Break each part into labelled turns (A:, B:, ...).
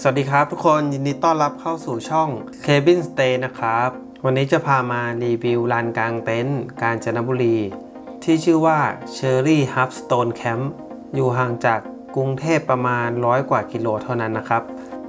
A: สวัสดีครับทุกคนยินดีต้อนรับเข้าสู่ช่อง Cabin Stay นะครับ วันนี้จะพามารีวิวลานกลางเต็นท์กาญจนบุรี ที่ชื่อว่า Cherry Hub Stone Camp อยู่ห่างจากกรุงเทพประมาณร้อยกว่ากิโลเท่านั้นนะครับ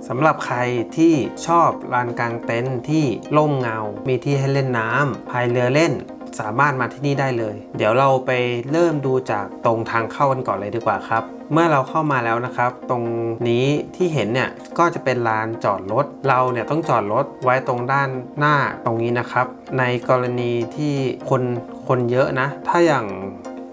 A: สำหรับใครที่ชอบลานกลางเต็นท์ที่ร่มเงา มีที่ให้เล่นน้ำพายเรือเล่น สามารถมาที่นี่ได้เลย เดี๋ยวเราไปเริ่มดูจากตรงทางเข้ากันก่อนเลยดีกว่าครับ เมื่อเราเข้ามาแล้วนะครับ ตรงนี้ที่เห็นเนี่ยก็จะเป็นลานจอดรถ เราเนี่ยต้องจอดรถไว้ตรงด้านหน้าตรงนี้นะครับ ในกรณีที่คนคนเยอะนะ ถ้าอย่าง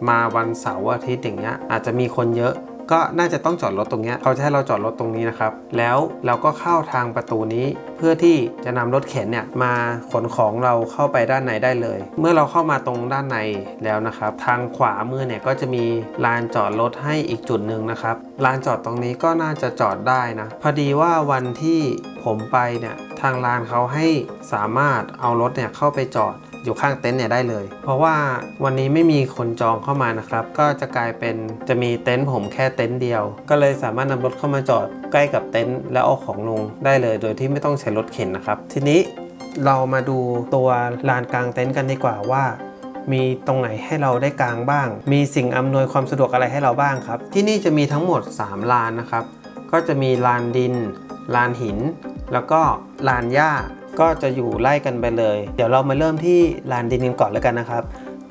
A: มาวันเสาร์อาทิตย์อย่างเงี้ยอาจจะมีคนเยอะ ก็น่าจะต้องจอดรถตรงเนี้ยเขาจะให้เราจอดรถตรงนี้นะครับ แล้วเราก็เข้าทางประตูนี้ เพื่อที่จะนำรถเข็นเนี่ยมาขนของเราเข้าไปด้านในได้เลย เมื่อเราเข้ามาตรงด้านในแล้วนะครับ ทางขวามือเนี่ยก็จะมีลานจอดรถให้อีกจุดหนึ่งนะครับลานจอดตรงนี้ก็น่าจะจอดได้นะพอดีว่าวันที่ผมไปเนี่ยทางลานเขาให้สามารถเอารถเนี่ยเข้าไปจอด อยู่ข้างเต็นท์เนี่ยได้เลย เพราะว่าวันนี้ไม่มีคนจองเข้ามานะครับ ก็จะกลายเป็นจะมีเต็นท์ผมแค่เต็นท์เดียว ก็เลยสามารถนำรถเข้ามาจอดใกล้กับเต็นท์แล้วเอาของลงได้เลย โดยที่ไม่ต้องใช้รถเข็นนะครับ ทีนี้เรามาดูตัวลานกลางเต็นท์กันดีกว่าว่ามีตรงไหนให้เราได้กลางบ้าง มีสิ่งอำนวยความสะดวกอะไรให้เราบ้างครับ ที่นี่จะมีทั้งหมด 3 ลานนะครับ ก็จะมีลานดิน ลานหิน แล้วก็ลานหญ้า ก็จะอยู่ไล่กันไปเลย เดี๋ยวเรามาเริ่มที่ลานดินกันก่อนแล้วกันนะครับ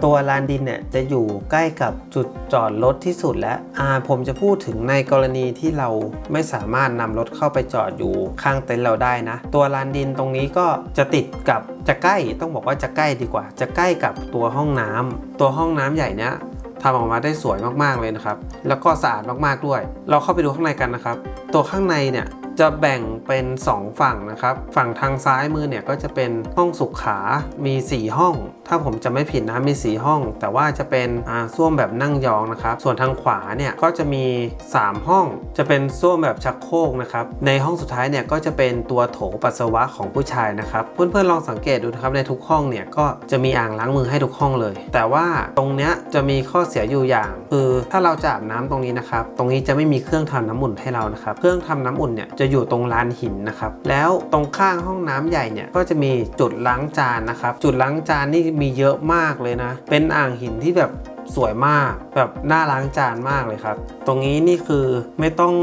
A: ตัวลานดินเนี่ยจะอยู่ใกล้กับจุดจอดรถที่สุดแล้วอ่าผมจะพูดถึงในกรณีที่เราไม่สามารถนำรถเข้าไปจอดอยู่ข้างเต็นท์เราได้นะ ตัวลานดินตรงนี้ก็จะติดกับจะใกล้ต้องบอกว่าจะใกล้ดีกว่า จะใกล้กับตัวห้องน้ำตัวห้องน้ำใหญ่เนี้ยทำออกมาได้สวยมากๆเลยนะครับ แล้วก็สะอาดมากๆด้วย เราเข้าไปดูข้างในกันนะครับ ตัวข้างในเนี่ย จะแบ่งเป็น 2 ฝั่งนะครับ ฝั่งทางซ้ายมือเนี่ยก็จะเป็นห้องสุขขา มี 4 ห้อง ถ้าผมจะไม่ผิดนะมี 4 ห้อง แต่ว่าจะเป็นอ่าส้วมแบบนั่งยองนะครับ ส่วนทางขวาเนี่ยก็จะมี 3 ห้อง จะเป็นส้วมแบบชักโครกนะครับ ในห้องสุดท้ายเนี่ยก็จะเป็นตัวโถปัสสาวะของผู้ชายนะครับ เพื่อนๆลองสังเกตดูนะครับในทุกห้องเนี่ยก็จะมีอ่างล้างมือให้ทุกห้องเลย แต่ว่าตรงเนี้ยจะมีข้อเสียอยู่อย่าง คือถ้าเราจะอาบน้ำตรงนี้นะครับ ตรงนี้จะไม่มีเครื่องทำน้ำอุ่นให้เรานะครับ เครื่องทำน้ำอุ่นเนี่ยจะอยู่ตรงลานหินนะครับ แล้วตรงข้างห้องน้ำใหญ่เนี่ยก็จะมีจุดล้างจานนะครับ จุดล้างจานนี่มีเยอะมากเลยนะ เป็นอ่างหินที่แบบสวยมากแบบน่าล้างจานมากเลยครับ ตรงนี้นี่คือไม่ต้อง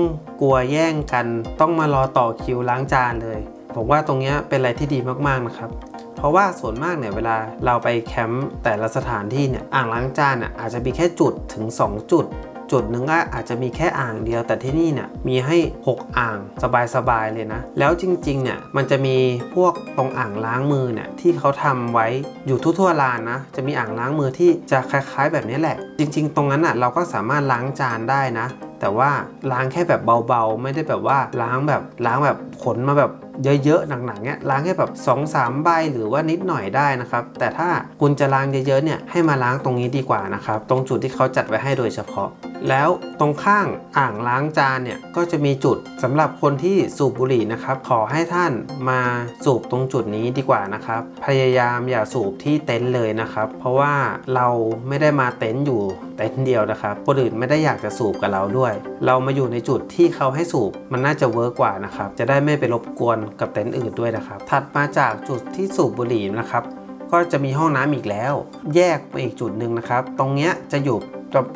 A: กลัวแย่งกัน ต้องมารอต่อคิวล้างจานเลย ผมว่าตรงนี้เป็นอะไรที่ดีมากๆนะครับเพราะว่าส่วนมากเนี่ยเวลาเราไปแคมป์แต่ละสถานที่เนี่ยอ่างล้างจานอะอาจจะมีแค่จุดถึง 2 จุด จุดหนึ่งก็อาจจะมีแค่อ่างเดียว แต่ที่นี่เนี่ยมีให้ 6 อ่างสบายๆเลยนะ แล้วจริงๆเนี่ยมันจะมีพวกตรงอ่างล้างมือเนี่ยที่เขาทำไว้อยู่ทั่วๆลานนะจะมีอ่างล้างมือที่จะคล้ายๆ แบบนี้แหละ จริง ๆ ตรงนั้นอะเราก็สามารถล้างจานได้นะ แต่ว่าล้างแค่แบบเบาๆ ไม่ได้แบบว่าล้างแบบล้างแบบขนมาแบบ เยอะๆหนักๆเนี้ยล้างแค่แบบ2อสามใบหรือว่านิดหน่อยได้นะครับ แต่ถ้าคุณจะล้างเยอะๆเนี่ยให้มาล้างตรงนี้ดีกว่านะครับ ตรงจุดที่เขาจัดไว้ให้โดยเฉพาะ แล้วตรงข้างอ่างล้างจานเนี่ยก็จะมีจุดสำหรับคนที่สูบบุหรี่นะครับขอให้ท่านมาสูบตรงจุดนี้ดีกว่านะครับ พยายามอย่าสูบที่เต็นท์เลยนะครับ เพราะว่าเราไม่ได้มาเต็นท์อยู่เต็นท์เดียวนะครับคนอื่นไม่ได้อยากจะสูบกับเราด้วย เรามาอยู่ในจุดที่เขาให้สูบมันน่าจะเวิร์กกว่านะครับจะได้ไม่ไปรบกวนกับเต็นท์อื่นด้วยนะครับ ถัดมาจากจุดที่สูบบุหรี่นะครับ ก็จะมีห้องน้ำอีกแล้ว แยกไปอีกจุดหนึ่งนะครับ ตรงเนี้ยจะอยู่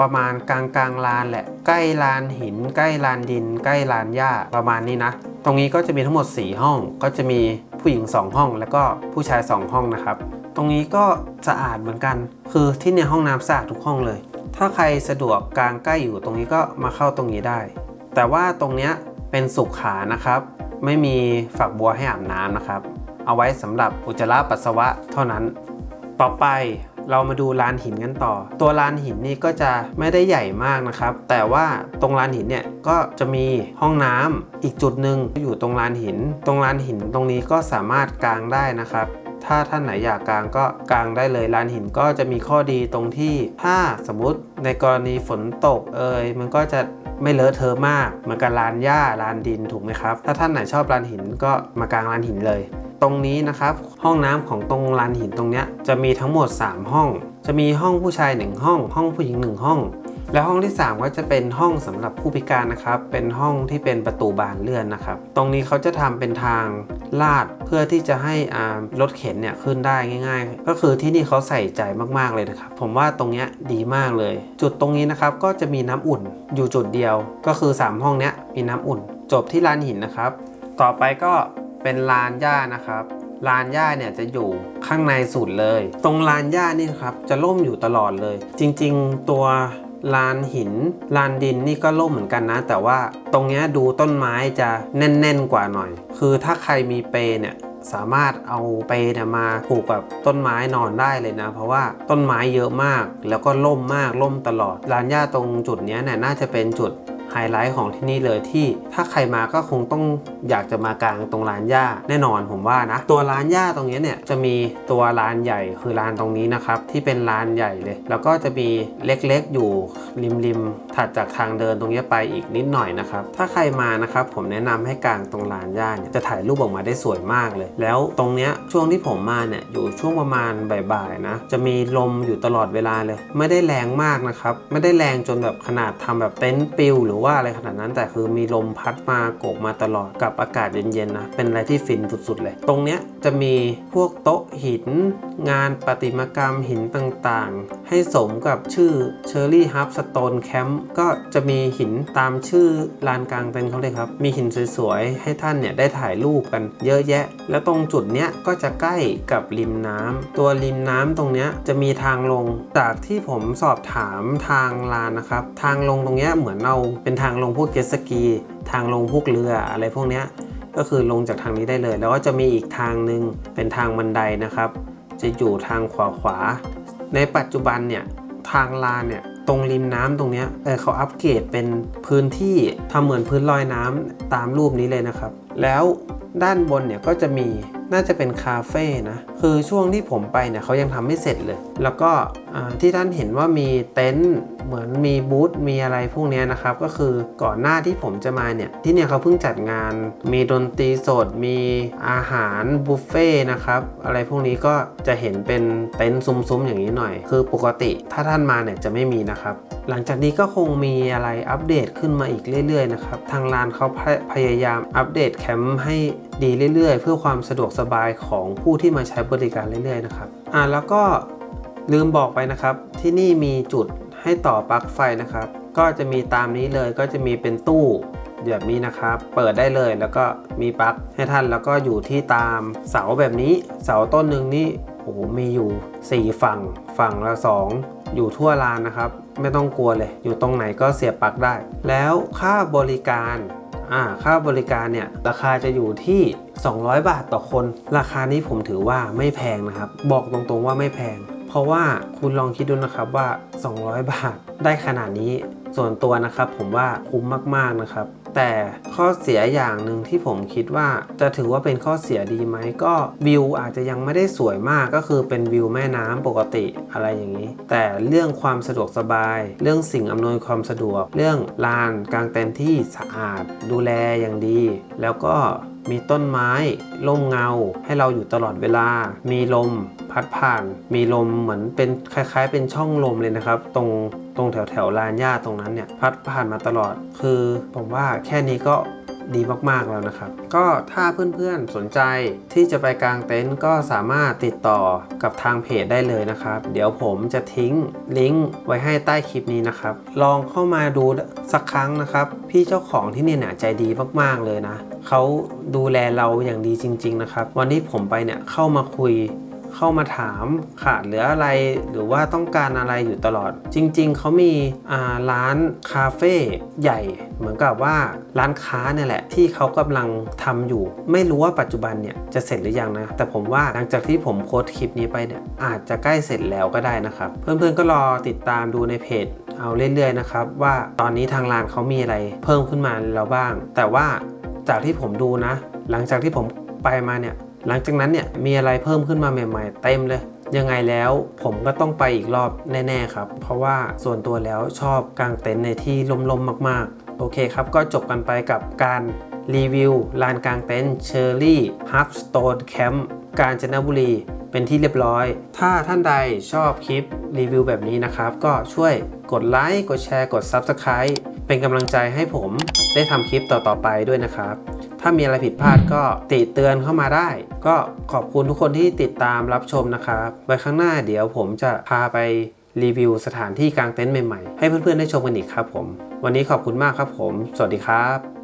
A: ประมาณกลางกลางลานแหละ ใกล้ลานหิน ใกล้ลานดิน ใกล้ลานหญ้าประมาณนี้นะ ตรงนี้ก็จะมีทั้งหมด 4 ห้อง ก็จะมีผู้หญิง 2 ห้อง แล้วก็ผู้ชาย 2 ห้องนะครับ ตรงนี้ก็สะอาดเหมือนกัน คือที่ในห้องน้ำสะอาดทุกห้องเลย ถ้าใครสะดวกกลางใกล้อยู่ตรงนี้ก็มาเข้าตรงนี้ได้ แต่ว่าตรงเนี้ยเป็นสุขานะครับ ไม่มีฝักบัวให้อาบน้ำนะครับ เอาไว้สำหรับอุจจาระปัสสาวะเท่านั้น ต่อไปเรามาดูลานหินกันต่อ ตัวลานหินนี่ก็จะไม่ได้ใหญ่มากนะครับ แต่ว่าตรงลานหินเนี่ยก็จะมีห้องน้ำอีกจุดหนึ่งอยู่ตรงลานหิน ตรงลานหินตรงนี้ก็สามารถกางได้นะครับ ถ้าท่านไหนอยากกางก็กางได้เลยลานหินก็จะมีข้อดีตรงที่ถ้าสมมติในกรณีฝนตกเอยมันก็จะไม่เลอะเทอะมากเหมือนกับลานหญ้าลานดินถูกไหมครับ ถ้าท่านไหนชอบลานหินก็มากางลานหินเลย ตรงนี้นะครับห้องน้ำของตรงลานหินตรงเนี้ยจะมีทั้งหมด 3 ห้อง จะมีห้องผู้ชาย 1 ห้อง ห้องผู้หญิง 1 ห้อง แล้วห้องที่ 3 ก็จะเป็นห้องสำหรับผู้พิการนะครับ เป็นห้องที่เป็นประตูบานเลื่อนนะครับ ตรงนี้เขาจะทำเป็นทางลาดเพื่อที่จะให้รถเข็นเนี่ยขึ้นได้ง่าย ๆ ก็คือที่นี่เขาใส่ใจมากๆเลยนะครับ ผมว่าตรงเนี้ยดีมากเลย จุดตรงนี้นะครับก็จะมีน้ำอุ่นอยู่จุดเดียว ก็คือ 3 ห้องเนี้ยมีน้ำอุ่น จบที่ลานหินนะครับ ต่อไปก็เป็นลานหญ้านะครับลานหญ้าเนี่ยจะอยู่ข้างในสุดเลย ตรงลานหญ้านี่ครับจะล่มอยู่ตลอดเลย จริง ๆ ตัว ลานหิน ลานดินนี่ก็ล่มเหมือนกันนะ แต่ว่าตรงนี้ดูต้นไม้จะแน่นๆกว่าหน่อย คือถ้าใครมีเปเนี่ยสามารถเอาเปเนี่ยมาผูกกับต้นไม้นอนได้เลยนะ เพราะว่าต้นไม้เยอะมากแล้วก็ล่มมากล่มตลอดลานหญ้าตรงจุดนี้เนี่ยน่าจะเป็นจุด ไฮไลท์ของที่นี่เลยที่ถ้าใครมาก็คงต้องอยากจะมากางตรงร้านหญ้าแน่นอนผมว่านะ ตัวร้านหญ้าตรงนี้เนี่ยจะมีตัวร้านใหญ่คือร้านตรงนี้นะครับที่เป็นร้านใหญ่เลย แล้วก็จะมีเล็กๆอยู่ริมๆถัดจากทางเดินตรงนี้ไปอีกนิดหน่อยนะครับถ้าใครมานะครับผมแนะนำให้กางตรงร้านหญ้าเนี่ยจะถ่ายรูปออกมาได้สวยมากเลย แล้วตรงเนี้ยช่วงที่ผมมาเนี่ยอยู่ช่วงประมาณบ่ายๆนะจะมีลมอยู่ตลอดเวลาเลย ไม่ได้แรงมากนะครับไม่ได้แรงจนแบบขนาดทำแบบเต็นท์ปิวหรือว่าอะไรขนาดนั้นแต่คือมีลมพัดมาโกกมาตลอดกับอากาศเย็นๆนะเป็นอะไรที่ฟินสุดๆเลย ตรงเนี้ยจะมีพวกโต๊ะหิน งานประติมากรรมหินต่างๆ ให้สมกับชื่อ Cherry Hub Stone Camp ก็จะมีหินตามชื่อลานกลางเต็นท์เขาเลยครับ มีหินสวยๆ ให้ท่านเนี่ยได้ถ่ายรูปกันเยอะแยะ แล้วตรงจุดเนี้ยก็จะใกล้กับริมน้ำตัวริมน้ำตรงเนี้ยจะมีทางลงจากที่ผมสอบถามทางลานนะครับ ทางลงตรงเนี้ยเหมือนเราเป็น็นทางลงพวกเจ็ตสกี ทางลงพวกเรืออะไรพวกนี้ก็คือลงจากทางนี้ได้เลย แล้วก็จะมีอีกทางหนึ่งเป็นทางบันไดนะครับ จะอยู่ทางขวาขวา ในปัจจุบันเนี่ยทางลานเนี่ยตรงริมน้ำตรงนี้เออเขาอัปเกรดเป็นพื้นที่ทำเหมือนพื้นลอยน้ำตามรูปนี้เลยนะครับ แล้วด้านบนเนี่ยก็จะมี น่าจะเป็นคาเฟ่นะ คือช่วงที่ผมไปเนี่ยเขายังทำไม่เสร็จเลย แล้วก็ที่ท่านเห็นว่ามีเต็นท์เหมือนมีบูธมีอะไรพวกนี้นะครับ ก็คือก่อนหน้าที่ผมจะมาเนี่ย ที่เนี่ยเขาเพิ่งจัดงาน มีดนตรีสด มีอาหารบุฟเฟ่ต์นะครับ อะไรพวกนี้ก็จะเห็นเป็นเต็นท์ซุ้มๆอย่างนี้หน่อย คือปกติถ้าท่านมาเนี่ยจะไม่มีนะครับหลังจากนี้ก็คงมีอะไรอัปเดตขึ้นมาอีกเรื่อยๆนะครับ ทางร้านเขาพยพยายามอัปเดตแคมป์ให้ดีเรื่อยๆ เพื่อความสะดวกสบายของผู้ที่มาใช้บริการเรื่อยๆนะครับอ่าแล้วก็ลืมบอกไปนะครับ ที่นี่มีจุดให้ต่อปลั๊กไฟนะครับ ก็จะมีตามนี้เลยก็จะมีเป็นตู้แบบนี้นะครับ เปิดได้เลยแล้วก็มีปลั๊กให้ท่านแล้วก็อยู่ที่ตามเสาแบบนี้ เสาต้นหนึ่งนี่โอ้โหมีอยู่ 4 ฝั่งฝั่งละ 2 อยู่ทั่วลานนะครับ ไม่ต้องกลัวเลย อยู่ตรงไหนก็เสียบปลั๊กได้ แล้วค่าบริการอ่าค่าบริการเนี่ยราคาจะอยู่ที่ 200 บาทต่อคน ราคานี้ผมถือว่าไม่แพงนะครับ บอกตรงๆว่าไม่แพง เพราะว่าคุณลองคิดดูนะครับว่า 200 บาทได้ขนาดนี้ส่วนตัวนะครับผมว่าคุ้มมากๆนะครับ แต่ข้อเสียอย่างหนึ่งที่ผมคิดว่าจะถือว่าเป็นข้อเสียดีไหมก็วิวอาจจะยังไม่ได้สวยมากก็คือเป็นวิวแม่น้ำปกติอะไรอย่างนี้ แต่เรื่องความสะดวกสบาย เรื่องสิ่งอำนวยความสะดวก เรื่องลานกลางเต็นท์ที่สะอาด ดูแลอย่างดี แล้วก็มีต้นไม้ร่มเงาให้เราอยู่ตลอดเวลา มีลมพัดผ่าน มีลมเหมือนเป็นคล้าย ๆ เป็นช่องลมเลยนะครับ ตรงตรงแถวแถวลานหญ้าตรงนั้นเนี่ยพัดผ่านมาตลอด คือผมว่าแค่นี้ก็ดีมากๆแล้วนะครับ ก็ถ้าเพื่อนๆสนใจที่จะไปกางเต็นท์ก็สามารถติดต่อกับทางเพจได้เลยนะครับ เดี๋ยวผมจะทิ้งลิงก์ไว้ให้ใต้คลิปนี้นะครับ ลองเข้ามาดูสักครั้งนะครับ พี่เจ้าของที่นี่เนี่ยใจดีมากๆเลยนะ เขาดูแลเราอย่างดีจริง ๆ นะครับ วันที่ผมไปเนี่ยเข้ามาคุยเข้ามาถามขาดเหลืออะไรหรือว่าต้องการอะไรอยู่ตลอด จริง ๆ เขามีร้านคาเฟ่ใหญ่ เหมือนกับว่าร้านค้าเนี่ยแหละ ที่เขากำลังทำอยู่ ไม่รู้ว่าปัจจุบันเนี่ยจะเสร็จหรือยังนะ แต่ผมว่าหลังจากที่ผมโพสคลิปนี้ไปเนี่ยอาจจะใกล้เสร็จแล้วก็ได้นะครับ เพื่อนๆก็รอติดตามดูในเพจเอาเรื่อยๆนะครับว่าตอนนี้ทางร้านเขามีอะไรเพิ่มขึ้นมาแล้วบ้าง แต่ว่า จากที่ผมดูนะ หลังจากที่ผมไปมาเนี่ย หลังจากนั้นเนี่ยมีอะไรเพิ่มขึ้นมาใหม่ๆ เต็มเลยยังไงแล้วผมก็ต้องไปอีกรอบแน่ ๆ ครับ เพราะว่าส่วนตัวแล้วชอบกางเต็นท์ในที่ลมๆมากๆ โอเคครับ ก็จบกันไปกับการรีวิวลานกางเต็นท์เชอร์รี่ฮับสโตนแคมป์กาญจนบุรีเป็นที่เรียบร้อย ถ้าท่านใดชอบคลิปรีวิวแบบนี้นะครับ ก็ช่วยกดไลค์กดแชร์กด Subscribe เป็นกำลังใจให้ผมได้ทำคลิปต่อๆไปด้วยนะครับ ถ้ามีอะไรผิดพลาดก็ติเตือนเข้ามาได้ ก็ขอบคุณทุกคนที่ติดตามรับชมนะครับ ไว้ข้างหน้าเดี๋ยวผมจะพาไปรีวิวสถานที่กางเต็นท์ใหม่ๆ ให้เพื่อนๆได้ชมกันอีกครับผม วันนี้ขอบคุณมากครับผม สวัสดีครับ